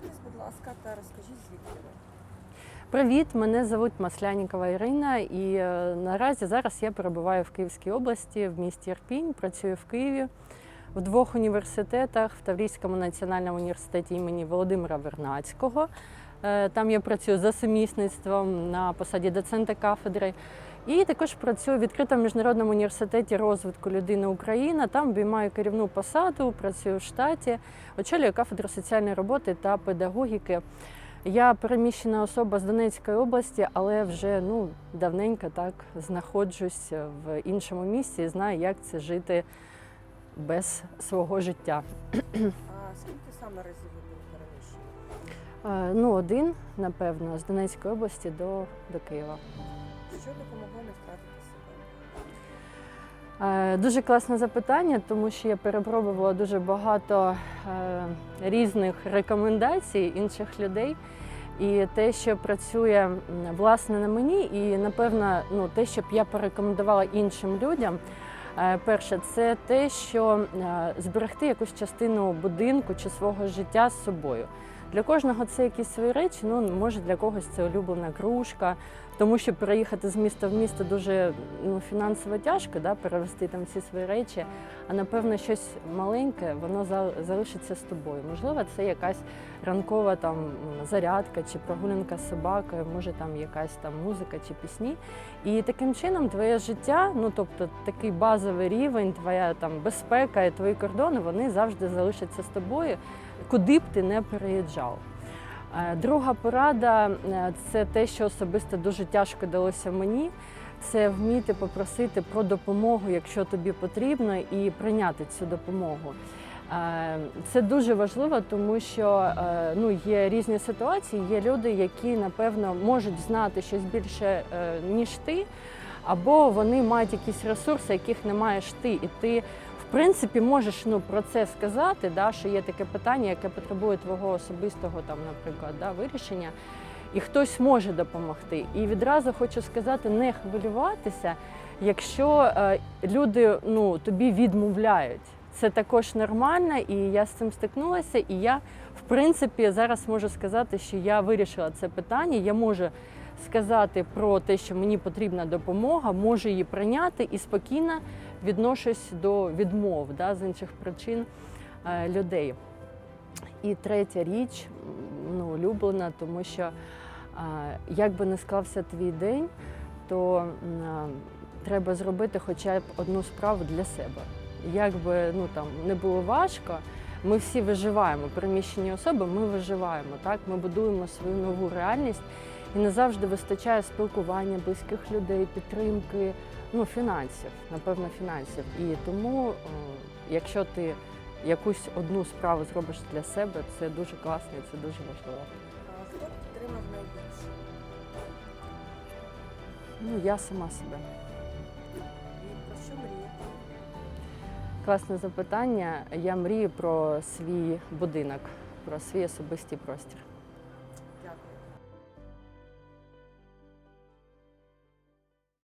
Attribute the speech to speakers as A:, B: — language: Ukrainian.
A: Представтесь, будь ласка, та розкажіть, звідки ви.
B: Привіт, мене звуть Маслянікова Ірина, і е, наразі зараз я перебуваю в Київській області, в місті Ірпінь, працюю в Києві в двох університетах в Таврійському національному університеті імені Володимира Вернацького. Е, Там я працюю за сумісництвом на посаді доцента кафедри. І також працюю в відкритому міжнародному університеті розвитку людини Україна. Там обіймаю керівну посаду, працюю в штаті, очолюю кафедру соціальної роботи та педагогіки. Я переміщена особа з Донецької області, але вже ну давненько так знаходжусь в іншому місці і знаю, як це жити без свого життя.
A: А скільки саме разів ви
B: Ну, один, напевно, з Донецької області до, до Києва.
A: Що допомогло не втратити себе?
B: Е, Дуже класне запитання, тому що я перепробувала дуже багато е, різних рекомендацій інших людей. І те, що працює власне на мені, і напевно, ну те, що б я порекомендувала іншим людям. е, Перше, це те, що е, зберегти якусь частину будинку чи свого життя з собою. Для кожного це якісь свої речі. Ну може для когось це улюблена кружка, тому що переїхати з міста в місто дуже ну, фінансово тяжко, да, перевести там всі свої речі. А напевно, щось маленьке, воно залишиться з тобою. Можливо, це якась ранкова там зарядка чи прогулянка з собакою, може там якась там музика чи пісні. І таким чином твоє життя, ну тобто такий базовий рівень, твоя там безпека і твої кордони, вони завжди залишаться з тобою, куди б ти не переїжджав. Е, Друга порада е, це те, що особисто дуже тяжко далося мені. Це вміти попросити про допомогу, якщо тобі потрібно, і прийняти цю допомогу. Е, Це дуже важливо, тому що ну, є різні ситуації. Є люди, які напевно можуть знати щось більше, ніж ти, або вони мають якісь ресурси, яких не маєш ти. І ти, в принципі, можеш ну, про це сказати, да, що є таке питання, яке потребує твого особистого, там, наприклад, да, вирішення. І хтось може допомогти. І відразу хочу сказати, не хвилюватися, якщо е, люди ну, тобі відмовляють. Це також нормально, і я з цим стикнулася. І я, в принципі, зараз можу сказати, що я вирішила це питання. Я можу сказати про те, що мені потрібна допомога, можу її прийняти і спокійно відношусь до відмов да, з інших причин е, людей. І третя річ, ну, улюблена, тому що е, як би не склався твій день, то е, треба зробити хоча б одну справу для себе. Як би ну, там, не було важко, ми всі виживаємо, переміщені особи, ми виживаємо, так? ми будуємо свою нову реальність. І не завжди вистачає спілкування близьких людей, підтримки, ну, фінансів, напевно, фінансів. І тому, е, якщо ти якусь одну справу зробиш для себе, це дуже класно і це дуже важливо.
A: А хто підтримав найбільше?
B: Ну, я сама себе.
A: І про що мрієте?
B: Класне запитання. Я мрію про свій будинок, про свій особистий простір.